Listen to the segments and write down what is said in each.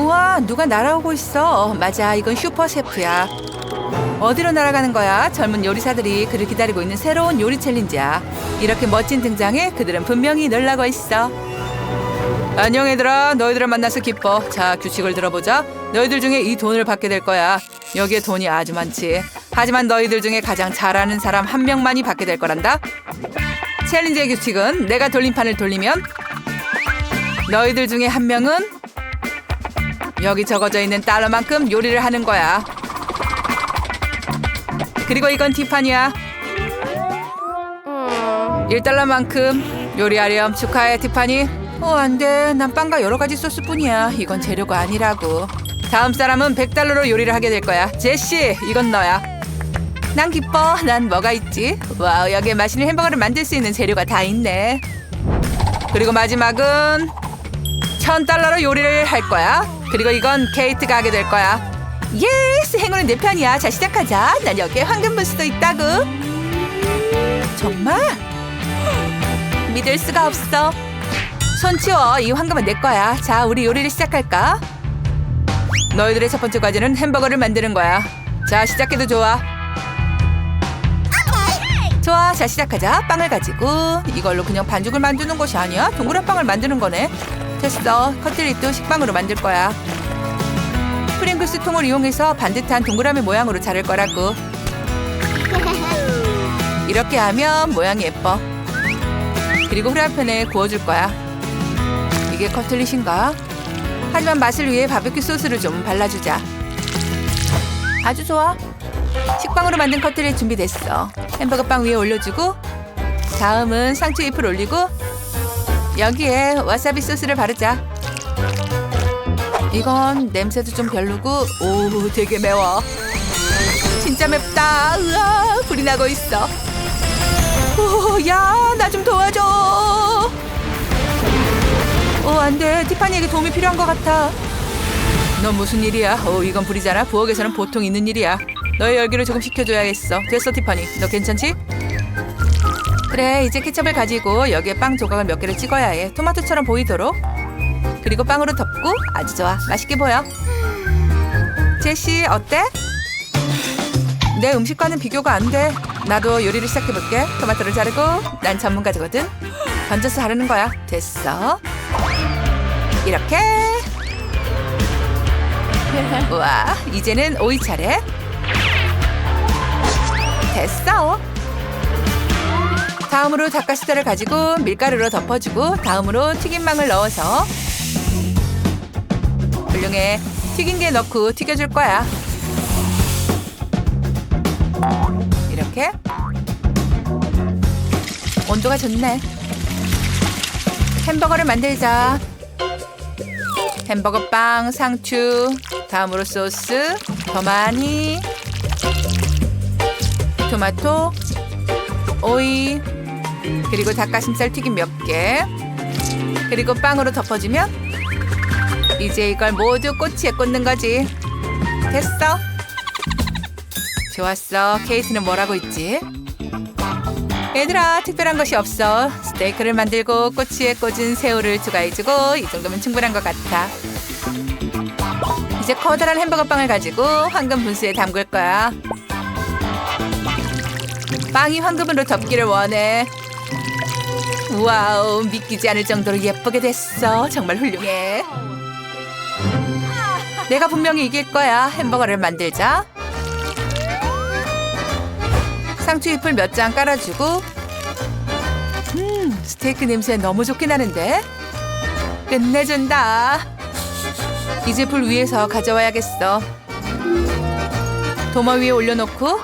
우와, 누가 날아오고 있어. 맞아, 이건 슈퍼 셰프야. 어디로 날아가는 거야? 젊은 요리사들이 그를 기다리고 있는 새로운 요리 챌린지야. 이렇게 멋진 등장에 그들은 분명히 놀라고 있어. 안녕 얘들아, 너희들을 만나서 기뻐. 자, 규칙을 들어보자. 너희들 중에 이 돈을 받게 될 거야. 여기에 돈이 아주 많지. 하지만 너희들 중에 가장 잘하는 사람 한 명만이 받게 될 거란다. 챌린지의 규칙은 내가 돌림판을 돌리면 너희들 중에 한 명은 여기 적어져 있는 달러만큼 요리를 하는 거야. 그리고 이건 티파니야. 1달러만큼 요리하렴 축하해 티파니. 어, 안 돼. 난 빵과 여러 가지 소스뿐이야. 이건 재료가 아니라고. 다음 사람은 100달러로 요리를 하게 될 거야. 제시, 이건 너야. 난 기뻐. 난 뭐가 있지? 와우, 여기에 맛있는 햄버거를 만들 수 있는 재료가 다 있네. 그리고 마지막은 1000달러로 요리를 할 거야. 그리고 이건 케이트가 하게 될 거야. 예스! 행운은 내 편이야. 자, 시작하자. 난 여기에 황금 부스도 있다고. 정말? 믿을 수가 없어. 손 치워. 이 황금은 내 거야. 자, 우리 요리를 시작할까? 너희들의 첫 번째 과제는 햄버거를 만드는 거야. 자, 시작해도 좋아. 좋아, 자 시작하자. 빵을 가지고 이걸로 그냥 반죽을 만드는 것이 아니야. 동그란 빵을 만드는 거네. 됐어. 커틀릿도 식빵으로 만들 거야. 프링글스 통을 이용해서 반듯한 동그라미 모양으로 자를 거라고. 이렇게 하면 모양이 예뻐. 그리고 후라이팬에 구워줄 거야. 이게 커틀릿인가? 하지만 맛을 위해 바베큐 소스를 좀 발라주자. 아주 좋아. 식빵으로 만든 커틀릿 준비됐어. 햄버거 빵 위에 올려주고 다음은 상추 잎을 올리고 여기에 와사비 소스를 바르자. 이건 냄새도 좀 별로고 오 되게 매워. 진짜 맵다. 으아 불이 나고 있어. 오야 나 좀 도와줘. 오 안돼 티파니에게 도움이 필요한 것 같아. 넌 무슨 일이야? 오 이건 불이잖아. 부엌에서는 보통 있는 일이야. 너의 열기를 조금 식혀줘야겠어. 됐어 티파니. 너 괜찮지? 그래 이제 케첩을 가지고 여기에 빵 조각을 몇 개를 찍어야 해. 토마토처럼 보이도록. 그리고 빵으로 덮고 아주 좋아. 맛있게 보여. 제시 어때? 내 음식과는 비교가 안 돼. 나도 요리를 시작해볼게. 토마토를 자르고 난 전문가거든. 던져서 자르는 거야. 됐어. 이렇게. 와 이제는 오이 차례. 됐어. 다음으로 닭가스살을 가지고 밀가루로 덮어주고 다음으로 튀김망을 넣어서 훌륭해. 튀긴 게 넣고 튀겨줄 거야. 이렇게 온도가 좋네. 햄버거를 만들자. 햄버거 빵, 상추, 다음으로 소스, 더 많이, 토마토, 오이, 그리고 닭가슴살 튀김 몇 개, 그리고 빵으로 덮어주면 이제 이걸 모두 꼬치에 꽂는 거지. 됐어. 좋았어. 케이트는 뭐라고 있지? 얘들아, 특별한 것이 없어. 스테이크를 만들고 꼬치에 꽂은 새우를 추가해 주고 이 정도면 충분한 것 같아. 이제 커다란 햄버거 빵을 가지고 황금 분수에 담글 거야. 빵이 황금으로 덮기를 원해. 와우, 믿기지 않을 정도로 예쁘게 됐어. 정말 훌륭해. 내가 분명히 이길 거야. 햄버거를 만들자. 상추 잎을 몇 장 깔아주고 음 스테이크 냄새 너무 좋게 나는데 끝내준다 이제 불 위에서 가져와야겠어 도마 위에 올려놓고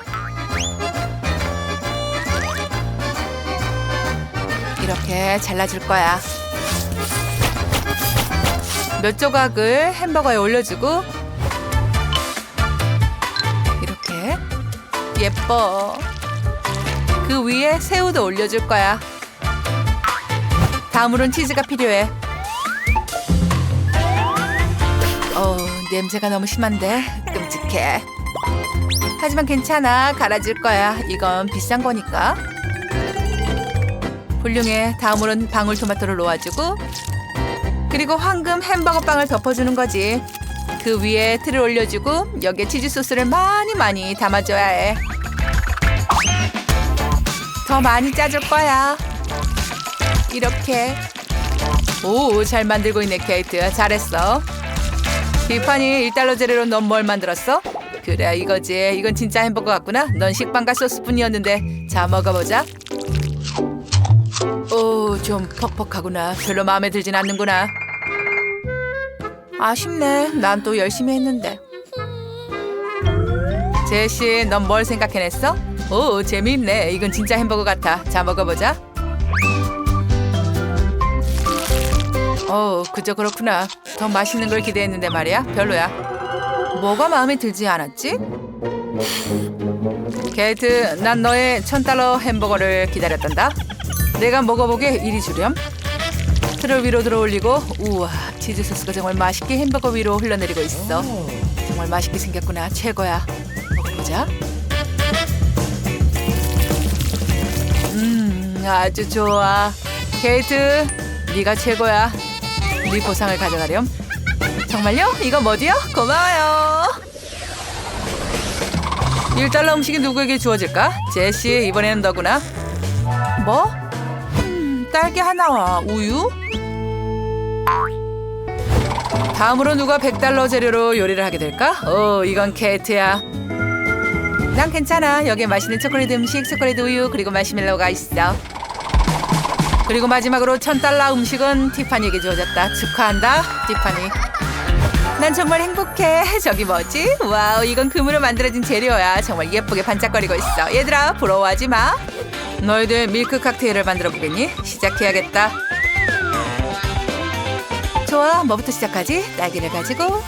이렇게 잘라줄 거야 몇 조각을 햄버거에 올려주고 이렇게 예뻐 그 위에 새우도 올려줄 거야. 다음으론 치즈가 필요해. 어, 냄새가 너무 심한데 끔찍해. 하지만 괜찮아. 갈아줄 거야. 이건 비싼 거니까. 훌륭해. 다음으론 방울토마토를 놓아주고 그리고 황금 햄버거 빵을 덮어주는 거지. 그 위에 틀을 올려주고 여기에 치즈 소스를 많이 많이 담아줘야 해. 더 많이 짜줄 거야. 이렇게. 오, 잘 만들고 있네, 케이트. 잘했어. 비판이 1달러 재료로 넌 뭘 만들었어? 그래, 이거지. 이건 진짜 햄버거 같구나. 넌 식빵과 소스뿐이었는데. 자, 먹어보자. 오, 좀 퍽퍽하구나. 별로 마음에 들진 않는구나. 아쉽네. 난 또 열심히 했는데. 제시, 넌 뭘 생각해냈어? 오, 재미있네. 이건 진짜 햄버거 같아. 자, 먹어보자. 어, 그저 그렇구나. 더 맛있는 걸 기대했는데 말이야. 별로야. 뭐가 마음에 들지 않았지? 게이트, 난 너의 천 달러 햄버거를 기다렸단다. 내가 먹어보게 이리 주렴. 틀을 위로 들어올리고 우와 치즈 소스가 정말 맛있게 햄버거 위로 흘러내리고 있어. 정말 맛있게 생겼구나. 최고야. 먹어보자. 음 아주 좋아. 케이트 네가 최고야. 네 보상을 가져가렴. 정말요? 이거 뭐지요? 고마워요. 1달러 음식이 누구에게 주어질까? 제시 이번에는 너구나. 뭐? 음, 딸기 하나와 우유? 다음으로 누가 100달러 재료로 요리를 하게 될까? 어, 이건 케이트야. 난 괜찮아. 여기에 맛있는 초콜릿 음식, 초콜릿 우유, 그리고 마시멜로가 있어. 그리고 마지막으로 1000달러 음식은 티파니에게 주어졌다. 축하한다, 티파니. 난 정말 행복해. 저기 뭐지? 와우, 이건 금으로 만들어진 재료야. 정말 예쁘게 반짝거리고 있어. 얘들아, 부러워하지 마. 너희들 밀크 칵테일을 만들어 보겠니? 시작해야겠다. 좋아, 뭐부터 시작하지? 딸기를 가지고.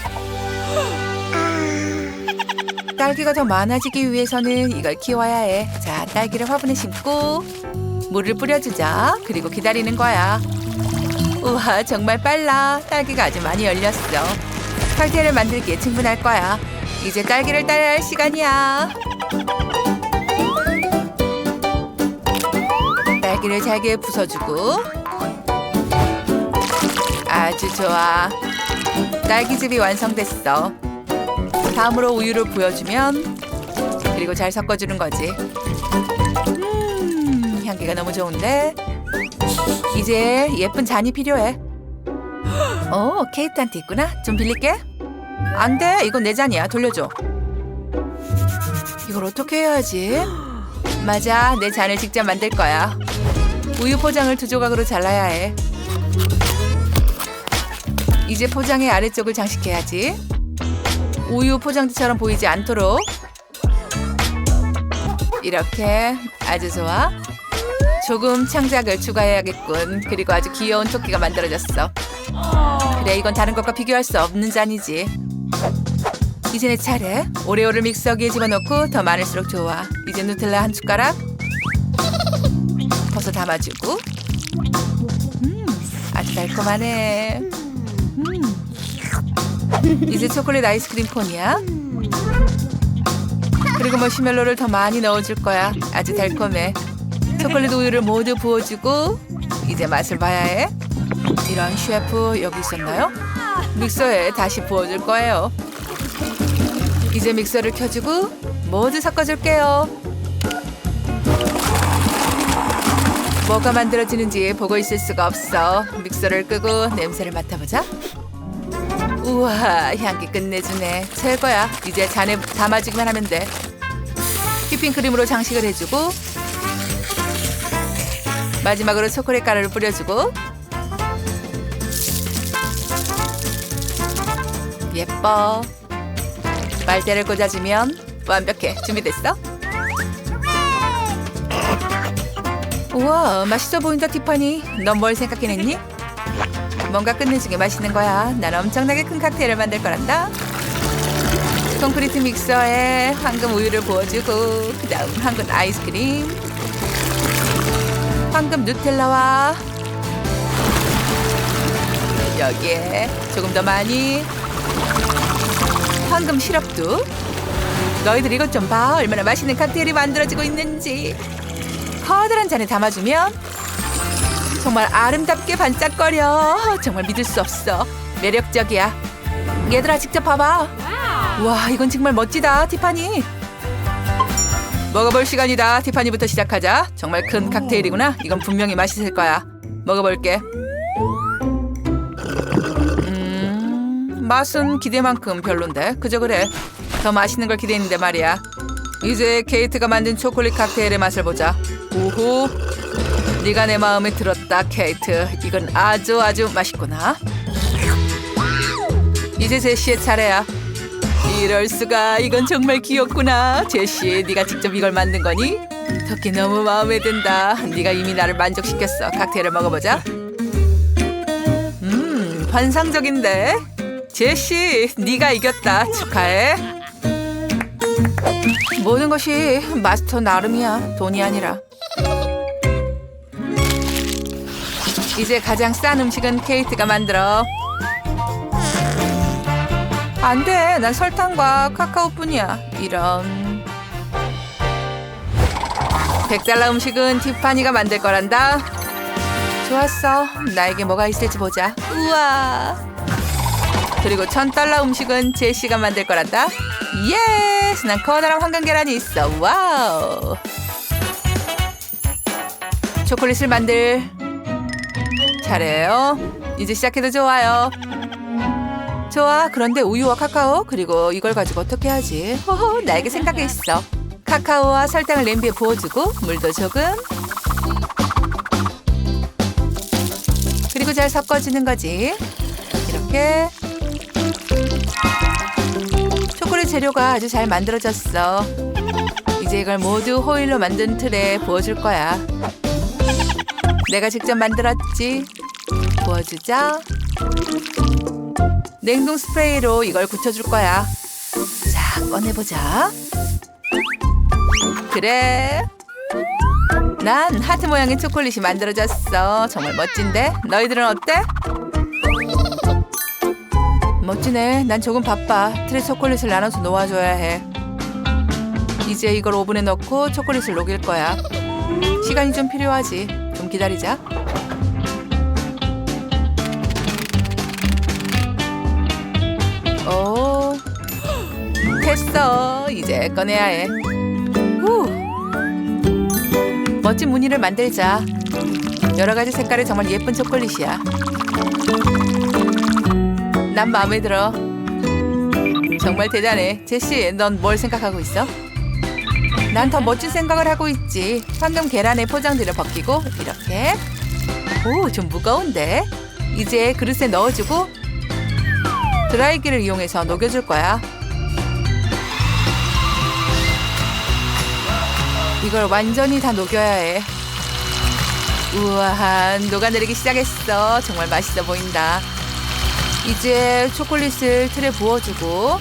딸기가 더 많아지기 위해서는 이걸 키워야 해. 자, 딸기를 화분에 심고 물을 뿌려주자. 그리고 기다리는 거야. 우와, 정말 빨라. 딸기가 아주 많이 열렸어. 칵테일을 만들기에 충분할 거야. 이제 딸기를 따야 할 시간이야. 딸기를 잘게 부숴주고 아주 좋아. 딸기즙이 완성됐어. 다음으로 우유를 부어주면 그리고 잘 섞어주는 거지. 음, 향기가 너무 좋은데. 이제 예쁜 잔이 필요해. 오, 케이트한테 있구나. 좀 빌릴게. 안 돼. 이건 내 잔이야. 돌려줘. 이걸 어떻게 해야지? 맞아. 내 잔을 직접 만들 거야. 우유 포장을 두 조각으로 잘라야 해. 이제 포장의 아래쪽을 장식해야지. 우유 포장지처럼 보이지 않도록. 이렇게 아주 좋아. 조금 창작을 추가해야겠군. 그리고 아주 귀여운 토끼가 만들어졌어. 그래, 이건 다른 것과 비교할 수 없는 잔이지. 이제 내 차례. 오레오를 믹서기에 집어넣고 더 많을수록 좋아. 이제 누텔라 한 숟가락. 벗어 담아주고. 음, 아주 달콤하네. 음. 이제 초콜릿 아이스크림 콘이야. 그리고 머시멜로를 더 많이 넣어줄 거야. 아주 달콤해. 초콜릿 우유를 모두 부어주고 이제 맛을 봐야 해. 이런 셰프 여기 있었나요? 믹서에 다시 부어줄 거예요. 이제 믹서를 켜주고 모두 섞어줄게요. 뭐가 만들어지는지 보고 있을 수가 없어. 믹서를 끄고 냄새를 맡아보자. 우와 향기 끝내주네. 최고야. 이제 잔에 담아주기만 하면 돼. 휘핑크림으로 장식을 해주고 마지막으로 초콜릿 가루를 뿌려주고 예뻐. 빨대를 꽂아주면 완벽해. 준비됐어? 우와, 맛있어 보인다, 티파니. 넌 뭘 생각해냈니? 뭔가 끝내주게 맛있는 거야. 난 엄청나게 큰 칵테일을 만들 거란다. 콘크리트 믹서에 황금 우유를 부어주고 그 다음 황금 아이스크림 황금 누텔라와 여기에 조금 더 많이 황금 시럽도 너희들 이것 좀 봐 얼마나 맛있는 칵테일이 만들어지고 있는지 커다란 잔에 담아주면 정말 아름답게 반짝거려 정말 믿을 수 없어 매력적이야 얘들아 직접 봐봐. 와 이건 정말 멋지다 티파니. 먹어볼 시간이다. 티파니부터 시작하자. 정말 큰 칵테일이구나. 이건 분명히 맛있을 거야. 먹어볼게. 음, 맛은 기대만큼 별론데. 그저 그래. 더 맛있는 걸 기대했는데 말이야. 이제 케이트가 만든 초콜릿 칵테일의 맛을 보자. 오호. 네가 내 마음에 들었다, 케이트. 이건 아주 아주 맛있구나. 이제 제시의 차례야. 이럴 수가 이건 정말 귀엽구나 제시 네가 직접 이걸 만든 거니? 토끼 너무 마음에 든다 네가 이미 나를 만족시켰어 칵테일을 먹어보자 음 환상적인데 제시 네가 이겼다 축하해 모든 것이 마스터 나름이야 돈이 아니라 이제 가장 싼 음식은 케이트가 만들어 안 돼. 난 설탕과 카카오뿐이야. 이런. 100달러 음식은 티파니가 만들 거란다. 좋았어. 나에게 뭐가 있을지 보자. 우와. 그리고 1000달러 음식은 제시가 만들 거란다. 예스! 난 커다란 황금 계란이 있어. 와우. 초콜릿을 만들. 잘해요. 이제 시작해도 좋아요. 좋아. 그런데 우유와 카카오 그리고 이걸 가지고 어떻게 하지? 호호, 나에게 생각이 있어. 카카오와 설탕을 냄비에 부어주고 물도 조금. 그리고 잘 섞어주는 거지. 이렇게. 초콜릿 재료가 아주 잘 만들어졌어. 이제 이걸 모두 호일로 만든 틀에 부어줄 거야. 내가 직접 만들었지. 부어주자. 냉동 스프레이로 이걸 굳혀줄 거야. 자, 꺼내보자. 그래. 난 하트 모양의 초콜릿이 만들어졌어. 정말 멋진데? 너희들은 어때? 멋지네. 난 조금 바빠. 틀에 초콜릿을 나눠서 놓아줘야 해. 이제 이걸 오븐에 넣고 초콜릿을 녹일 거야. 시간이 좀 필요하지. 좀 기다리자. 됐어. 이제 꺼내야 해. 후. 멋진 무늬를 만들자. 여러 가지 색깔의 정말 예쁜 초콜릿이야. 난 마음에 들어. 정말 대단해. 제시, 넌 뭘 생각하고 있어? 난 더 멋진 생각을 하고 있지. 황금 계란의 포장지를 벗기고 이렇게. 오, 좀 무거운데. 이제 그릇에 넣어주고 드라이기를 이용해서 녹여줄 거야. 이걸 완전히 다 녹여야 해. 우와, 녹아내리기 시작했어. 정말 맛있어 보인다. 이제 초콜릿을 틀에 부어주고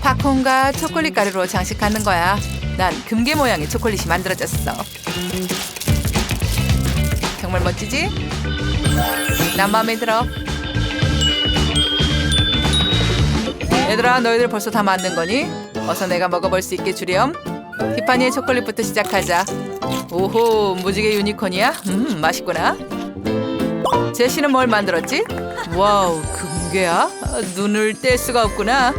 팝콘과 초콜릿 가루로 장식하는 거야. 난 금괴 모양의 초콜릿이 만들어졌어. 정말 멋지지? 난 마음에 들어. 얘들아, 너희들 벌써 다 만든 거니? 어서 내가 먹어볼 수 있게 주렴. 티파니의 초콜릿부터 시작하자. 오호, 무지개 유니콘이야? 음, 맛있구나. 제시는 뭘 만들었지? 와우, 금괴야? 아, 눈을 뗄 수가 없구나.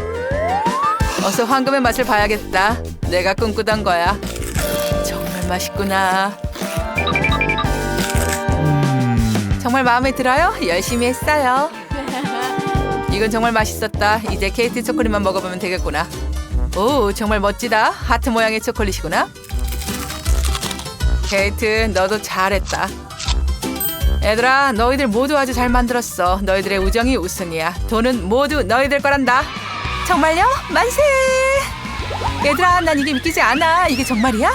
어서 황금의 맛을 봐야겠다. 내가 꿈꾸던 거야. 정말 맛있구나. 정말 마음에 들어요? 열심히 했어요. 이건 정말 맛있었다. 이제 케이트 초콜릿만 먹어보면 되겠구나. 오, 정말 멋지다. 하트 모양의 초콜릿이구나. 케이트, 너도 잘했다. 얘들아, 너희들 모두 아주 잘 만들었어. 너희들의 우정이 우승이야. 돈은 모두 너희들 거란다. 정말요? 만세! 얘들아, 난 이게 믿기지 않아. 이게 정말이야?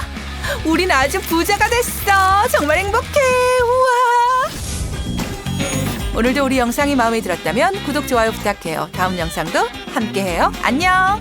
우린 아주 부자가 됐어. 정말 행복해. 우와. 오늘도 우리 영상이 마음에 들었다면 구독, 좋아요 부탁해요. 다음 영상도 함께해요. 안녕!